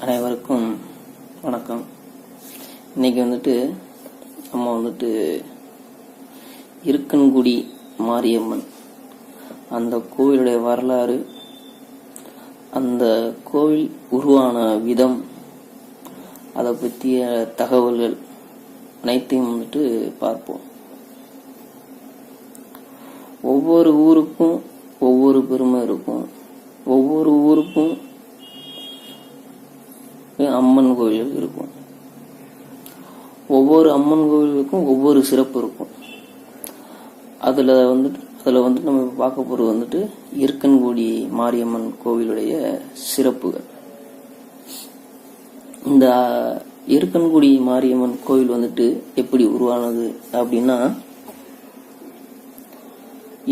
அனைவருக்கும் வணக்கம். இன்னைக்கு வந்துட்டு நம்ம வந்துட்டு இருக்கன்குடி மாரியம்மன். அந்த கோவிலுடைய வரலாறு அந்த கோவில் உருவான விதம் அதை பற்றிய தகவல்கள் அனைத்தையும் வந்துட்டு பார்ப்போம். ஒவ்வொரு ஊருக்கும் ஒவ்வொரு பெருமை இருக்கும். ஒவ்வொரு ஊருக்கும் அம்மன் கோயில்கள் இருக்கும். ஒவ்வொரு அம்மன் கோயிலுக்கும் ஒவ்வொரு சிறப்பு இருக்கும். அதில் வந்துட்டு அதில் வந்துட்டு நம்ம பார்க்க போகிறது வந்துட்டு இருக்கன்குடி மாரியம்மன் கோவிலுடைய சிறப்புகள். இந்த இருக்கன்குடி மாரியம்மன் கோவில் வந்துட்டு எப்படி உருவானது அப்படின்னா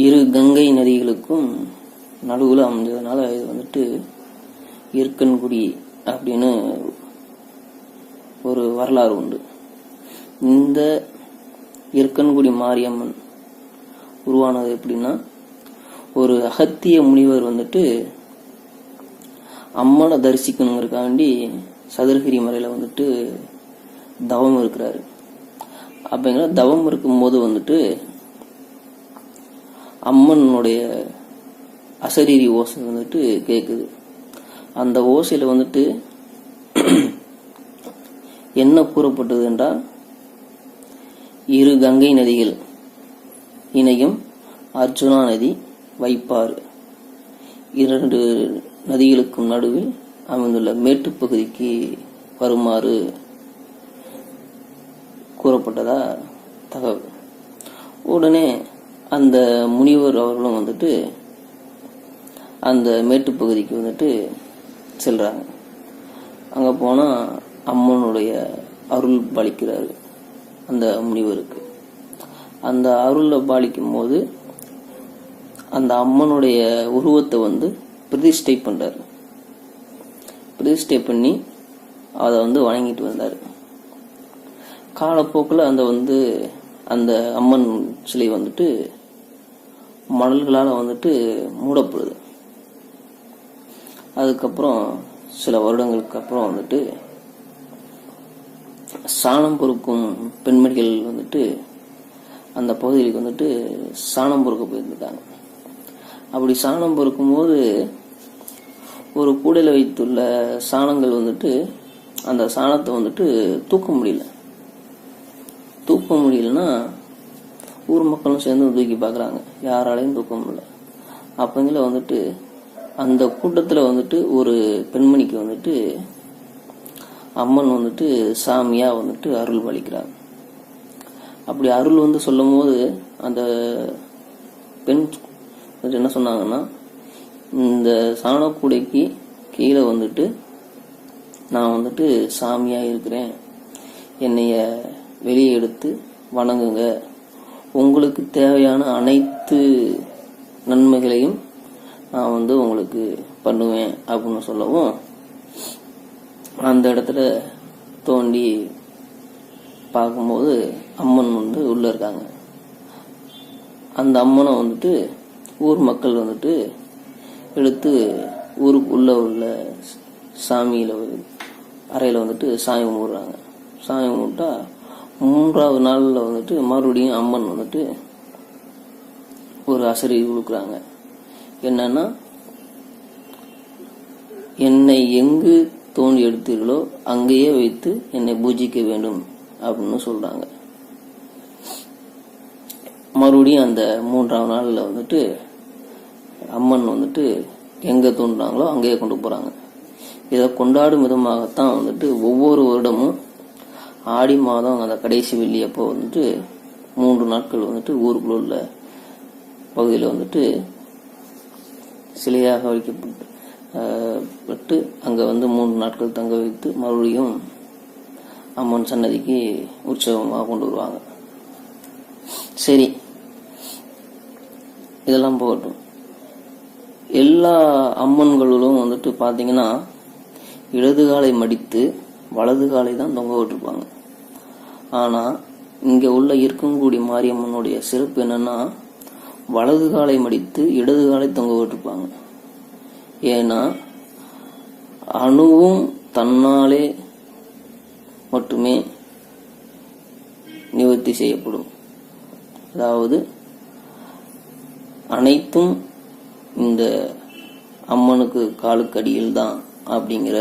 இரு கங்கை நதிகளுக்கும் நடுவில் அமைஞ்சதுனால இது வந்துட்டு இருக்கன்குடி அப்படின்னு ஒரு வரலாறு உண்டு. இந்த இருக்கன்குடி மாரியம்மன் உருவானது எப்படின்னா ஒரு அகத்திய முனிவர் வந்துட்டு அம்மனை தரிசிக்கணுங்கிறக்காண்டி சதுரகிரி மலையில் வந்துட்டு தவம் இருக்கிறாரு. அப்படிங்கிற தவம் இருக்கும்போது வந்துட்டு அம்மனுடைய அசரீரி ஓசை வந்துட்டு கேட்குது அந்த ஓசையில் வந்துட்டு என்ன கூறப்பட்டது என்றால் இரு கங்கை நதிகள் இணையும் அர்ஜுனா நதி வைப்பாறு. இரண்டு நதிகளுக்கும் நடுவில் அமைந்துள்ள மேட்டுப் பகுதிக்கு வருமாறு கூறப்பட்டதா தகவல். உடனே அந்த முனிவர் அவர்களும் வந்துட்டு அந்த மேட்டுப்பகுதிக்கு வந்துட்டு செல்கிறாங்க அங்கே போனால் அம்மனுடைய அருள் பாலிக்கிறாரு. அந்த முனிவருக்கு. அந்த அருளை பாலிக்கும் போது அந்த அம்மனுடைய உருவத்தை வந்து பிரதிஷ்டை பண்ணுறாரு பிரதிஷ்டை பண்ணி அதை வந்து வணங்கிட்டு வந்தார். காலப்போக்கில் அந்த வந்து அந்த அம்மன் சிலை வந்துட்டு மணல்களால் வந்துட்டு மூடப்படுது. அதுக்கப்புறம் சில வருடங்களுக்கு அப்புறம் வந்துட்டு சாணம் பொறுக்கும் பெண்மணிகள் வந்துட்டு அந்த பகுதிக்கு வந்துட்டு சாணம் பொறுக்க போயிருந்துட்டாங்க. அப்படி சாணம் பொறுக்கும்போது ஒரு கூடையில் வைத்துள்ள சாணங்கள் வந்துட்டு அந்த சாணத்தை வந்துட்டு தூக்க முடியல. தூக்க முடியலன்னா ஊர் மக்களும் சேர்ந்து தூக்கி பார்க்குறாங்க. யாராலையும் தூக்க முடியல. அப்பங்கள வந்துட்டு அந்த கூட்டத்தில் வந்துட்டு ஒரு பெண்மணிக்கு வந்துட்டு அம்மன் வந்துட்டு சாமியாக வந்துட்டு அருள் பாலிக்கிறாங்க அப்படி அருள் வந்து சொல்லும் போது அந்த பெண் வந்துட்டு என்ன சொன்னாங்கன்னா இந்த சாணக்கூடைக்கு கீழே வந்துட்டு நான் வந்துட்டு சாமியாக இருக்கிறேன். என்னைய வெளியே எடுத்து வணங்குங்க. உங்களுக்கு தேவையான அனைத்து நன்மைகளையும் நான் வந்து உங்களுக்கு பண்ணுவேன் அப்படின்னு சொல்லவும் அந்த இடத்துல தோண்டி பார்க்கும்போது அம்மன் வந்து உள்ள இருக்காங்க. அந்த அம்மனை வந்துட்டு ஊர் மக்கள் வந்துட்டு எடுத்து ஊருக்கு உள்ள உள்ள சாமியில் அறையில் வந்துட்டு சாமி கும்பிட்றாங்க. சாமி கும்பிட்டா மூன்றாவது நாளில் வந்துட்டு மறுபடியும் அம்மன் வந்துட்டு ஒரு அசரி கொடுக்குறாங்க. என்னன்னா என்னை எங்கு தோண்டி எடுத்தீர்களோ அங்கேயே வைத்து என்னை பூஜிக்க வேண்டும் அப்படின்னு சொல்றாங்க. மறுபடியும் அந்த மூன்றாம் நாளில் வந்துட்டு அம்மன் வந்துட்டு எங்கே தோன்றாங்களோ அங்கேயே கொண்டு போகிறாங்க இதை கொண்டாடும் விதமாகத்தான் வந்துட்டு ஒவ்வொரு வருடமும் ஆடி மாதம் அந்த கடைசி வெள்ளி அப்போ வந்துட்டு மூன்று நாட்கள் வந்துட்டு ஊருக்குள்ள உள்ள பகுதியில் வந்துட்டு சிலையாக வைக்கப்பட்டு பட்டு அங்கே வந்து மூன்று நாட்கள் தங்க வைத்து மறுபடியும் அம்மன் சன்னதிக்கு உற்சவமாக கொண்டு வருவாங்க. சரி. இதெல்லாம் போகட்டும். எல்லா அம்மன்களிலும் வந்துட்டு பார்த்தீங்கன்னா இடது காலை மடித்து வலது காலை தான் தொங்க விட்டுருப்பாங்க. ஆனால் இங்கே உள்ள இருக்கங்குடி மாரியம்மனுடைய சிறப்பு என்னன்னா வலது காலை மடித்து இடது காலை தொங்க விட்டுருப்பாங்க. ஏன்னா அணுவும் தன்னாலே மட்டுமே நிவர்த்தி செய்யப்படும். அதாவது அனைத்தும் இந்த அம்மனுக்கு காலுக்கு அடியில் தான் அப்படிங்கிற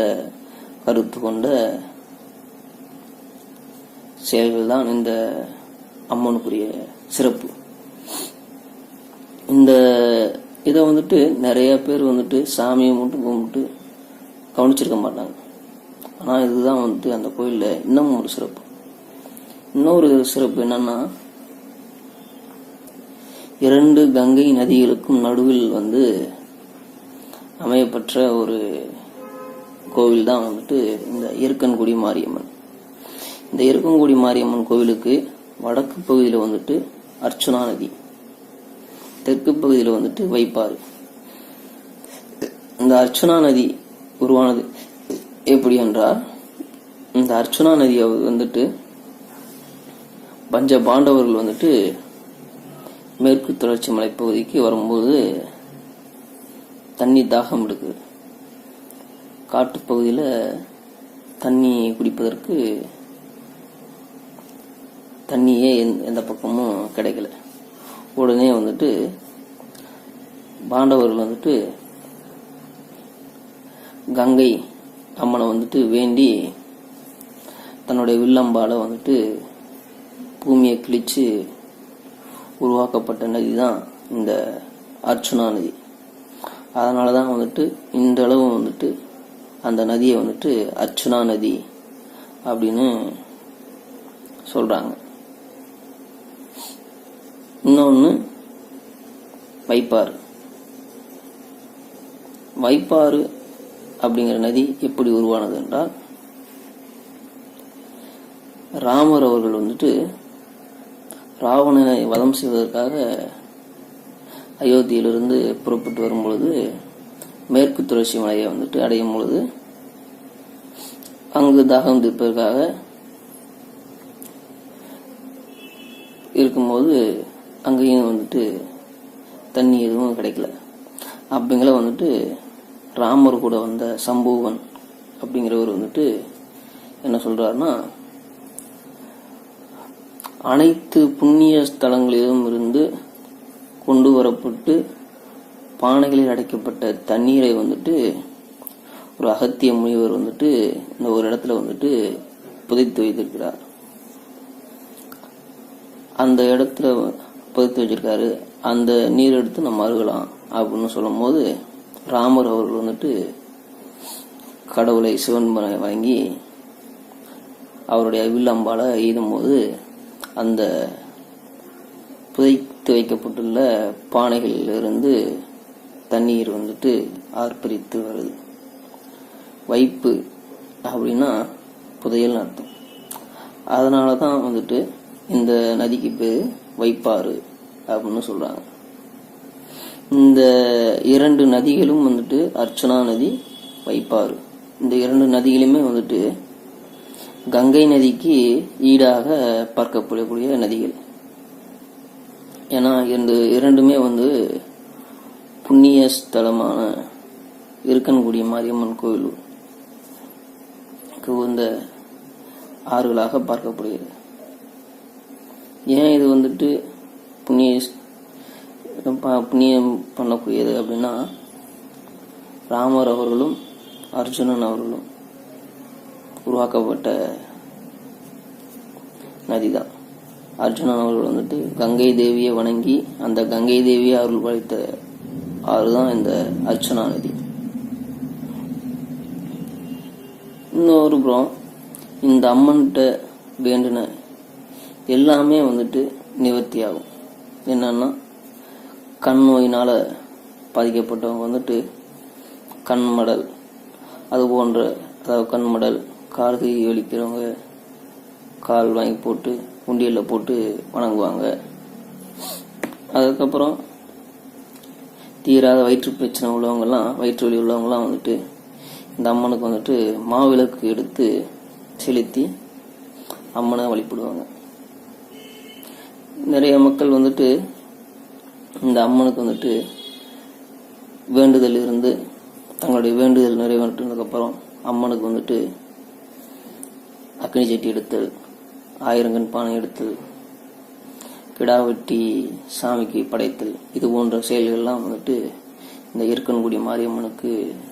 கருத்து கொண்ட செயல்கள் தான் இந்த அம்மனுக்குரிய சிறப்பு இந்த இதை வந்துட்டு நிறைய பேர் வந்துட்டு சாமியை மட்டும் கும்பிட்டு கவனிச்சிருக்க மாட்டாங்க. ஆனால் இதுதான் வந்துட்டு அந்த கோயிலில் இன்னமும் ஒரு சிறப்பு. இன்னொரு சிறப்பு என்னன்னா இரண்டு கங்கை நதிகளுக்கும் நடுவில் வந்து அமையப்பெற்ற ஒரு கோவில் தான் வந்துட்டு இந்த இயற்கன்குடி மாரியம்மன். இந்த இருக்கன்குடி மாரியம்மன் கோவிலுக்கு வடக்கு பகுதியில் வந்துட்டு அர்ச்சுனா நதி. தெற்கு பகுதியில் வந்துட்டு வைப்பாறு இந்த அர்ச்சுனா நதி உருவானது எப்படி என்றால் இந்த அர்ச்சுனா நதியை வந்துட்டு பஞ்ச பாண்டவர்கள் வந்துட்டு மேற்கு தொடர்ச்சி மலைப்பகுதிக்கு வரும்போது தண்ணி தாகம் எடுக்குது. காட்டுப்பகுதியில் தண்ணி குடிப்பதற்கு தண்ணியே எந்த- எந்த பக்கமும் கிடைக்கல. உடனே வந்துட்டு பாண்டவர்கள் வந்துட்டு கங்கை அம்மனை வந்துட்டு வேண்டி தன்னுடைய வில்லம்பால வந்துட்டு பூமியை கிழிச்சு உருவாக்கப்பட்ட நதி தான் இந்த அர்ச்சுனா நதி. அதனால தான் வந்துட்டு இன்றளவும் வந்துட்டு அந்த நதியை வந்துட்டு அர்ச்சுனா நதி அப்படின்னு சொல்கிறாங்க இன்னொன்று வைப்பாறு. வைப்பாறு அப்படிங்கிற நதி எப்படி உருவானது என்றால் ராமர் அவர்கள் வந்துட்டு ராவணனை வதம் செய்வதற்காக அயோத்தியிலிருந்து புறப்பட்டு வரும்பொழுது மேற்கு தொடர்ச்சி மலையை வந்துட்டு அடையும் பொழுது அங்கு தாகம் தீர்ப்பதற்காக இருக்கும்போது அங்கேயும் வந்துட்டு தண்ணி எதுவும் கிடைக்கல. அப்படிங்கிற வந்துட்டு ராமர் கூட வந்த சம்புவன் அப்படிங்கிறவர் வந்துட்டு என்ன சொல்கிறாருன்னா அனைத்து புண்ணிய ஸ்தலங்களிலும் இருந்து கொண்டு வரப்பட்டு பானைகளில் அடைக்கப்பட்ட தண்ணீரை வந்துட்டு ஒரு அகத்திய முனிவர் வந்துட்டு இந்த ஒரு இடத்துல வந்துட்டு புதைத்து வைத்திருக்கிறார். அந்த இடத்துல பதித்து வச்சிருக்காரு. அந்த நீர் எடுத்து நம்ம அருகலாம் அப்படின்னு சொல்லும் போது ராமர் அவர்கள் வந்துட்டு கடவுளை சிவன் வணங்கி அவருடைய வில்லம்பால எய்தும்போது அந்த புதைத்து வைக்கப்பட்டுள்ள பானைகளிலிருந்து தண்ணீர் வந்துட்டு ஆர்ப்பரித்து வருது. வைப்பு அப்படின்னா புதையல் அர்த்தம். அதனால தான் வந்துட்டு இந்த நதிக்கு பேர் வைப்பாறு அப்படின்னு சொல்றாங்க. இந்த இரண்டு நதிகளும் வந்துட்டு அர்ச்சனா நதி வைப்பாறு. இந்த இரண்டு நதிகளுமே வந்துட்டு கங்கை நதிக்கு ஈடாக பார்க்கப்படக்கூடிய நதிகள். ஏன்னா இந்த இரண்டுமே வந்து புண்ணிய ஸ்தலமான இருக்கன்குடி மாரியம்மன் கோயில் இந்த ஆறுகளாக பார்க்கப்படுகிறது. ஏன் இது வந்துட்டு புண்ணிய ப- புண்ணியம் பண்ணக்கூடியது அப்படின்னா ராமர் அவர்களும் அர்ஜுனன் அவர்களும் உருவாக்கப்பட்ட நதி தான் அர்ஜுனன் அவர்கள் வந்துட்டு கங்கை தேவியை வணங்கி அந்த கங்கை தேவியை அருள் படைத்த ஆறு தான் இந்த அர்ச்சனா நதி. இன்னொரு புறம் இந்த அம்மன்கிட்ட வேண்டின எல்லாமே வந்துட்டு நிவர்த்தி ஆகும் என்னன்னா கண் நோயினால் பாதிக்கப்பட்டவங்க வந்துட்டு கண் மடல் அது போன்ற அதாவது கண் மடல் கால் கை வலிக்கிறவங்க கால் வாங்கி போட்டு உண்டியலில் போட்டு வணங்குவாங்க. அதுக்கப்புறம் தீராத வயிற்று பிரச்சனை உள்ளவங்கெல்லாம் வயிற்று வலி உள்ளவங்கலாம் வந்துட்டு இந்த அம்மனுக்கு வந்துட்டு மாவிளக்கு எடுத்து செலுத்தி அம்மனை வழிபடுவாங்க. நிறைய மக்கள் வந்துட்டு இந்த அம்மனுக்கு வந்துட்டு வேண்டுதல் இருந்து தங்களுடைய வேண்டுதல் நிறைவேற்றினதுக்கப்புறம் அம்மனுக்கு வந்துட்டு அக்னி சட்டி எடுத்தல் ஆயிரங்கன் பானை எடுத்தல் கிடா வெட்டி சாமிக்கு படைத்தல் இது போன்ற செயல்கள்லாம் வந்துட்டு இந்த இருக்கன்குடி மாரியம்மனுக்கு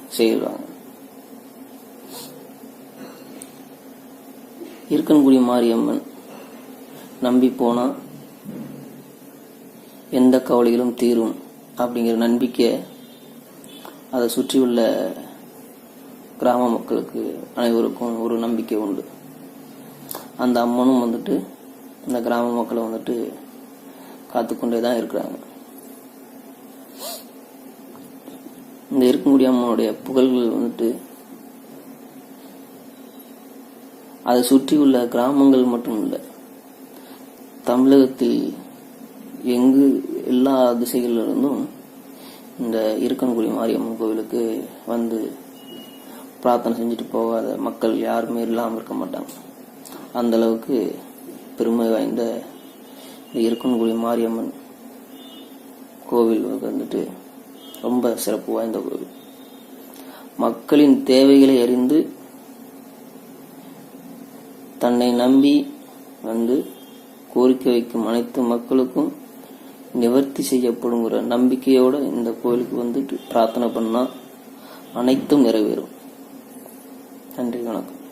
செய்வாங்க. இருக்கன்குடி மாரியம்மன் நம்பி போனால் எந்த கவலைகளும் தீரும் அப்படிங்கிற நம்பிக்கை அதை சுற்றியுள்ள கிராம மக்களுக்கு அனைவருக்கும் ஒரு நம்பிக்கை உண்டு. அந்த அம்மனும் வந்துட்டு இந்த கிராம மக்களை வந்துட்டு காத்துக்கொண்டே தான் இருக்கிறாங்க. இந்த இருக்கக்கூடிய அம்மனுடைய புகழ்கள் வந்துட்டு அதை சுற்றியுள்ள கிராமங்கள் மட்டும் இல்லை தமிழகத்தில் எங்கு எல்லா திசைகளிலிருந்தும் இந்த இருக்கன்குடி மாரியம்மன் கோவிலுக்கு வந்து பிரார்த்தனை செஞ்சுட்டு போகாத மக்கள் யாருமே இல்லாமல் இருக்க மாட்டாங்க. அந்த அளவுக்கு பெருமை வாய்ந்த இருக்கன்குடி மாரியம்மன் கோவில் வந்துட்டு ரொம்ப சிறப்பு வாய்ந்த கோவில். மக்களின் தேவைகளை அறிந்து தன்னை நம்பி வந்து கோரிக்கை வைக்கும் அனைத்து மக்களுக்கும் நிவர்த்தி செய்யப்படுங்கிற நம்பிக்கையோட இந்த கோயிலுக்கு வந்துட்டு பிரார்த்தனை பண்ணால் அனைத்தும் நிறைவேறும். நன்றி வணக்கம்.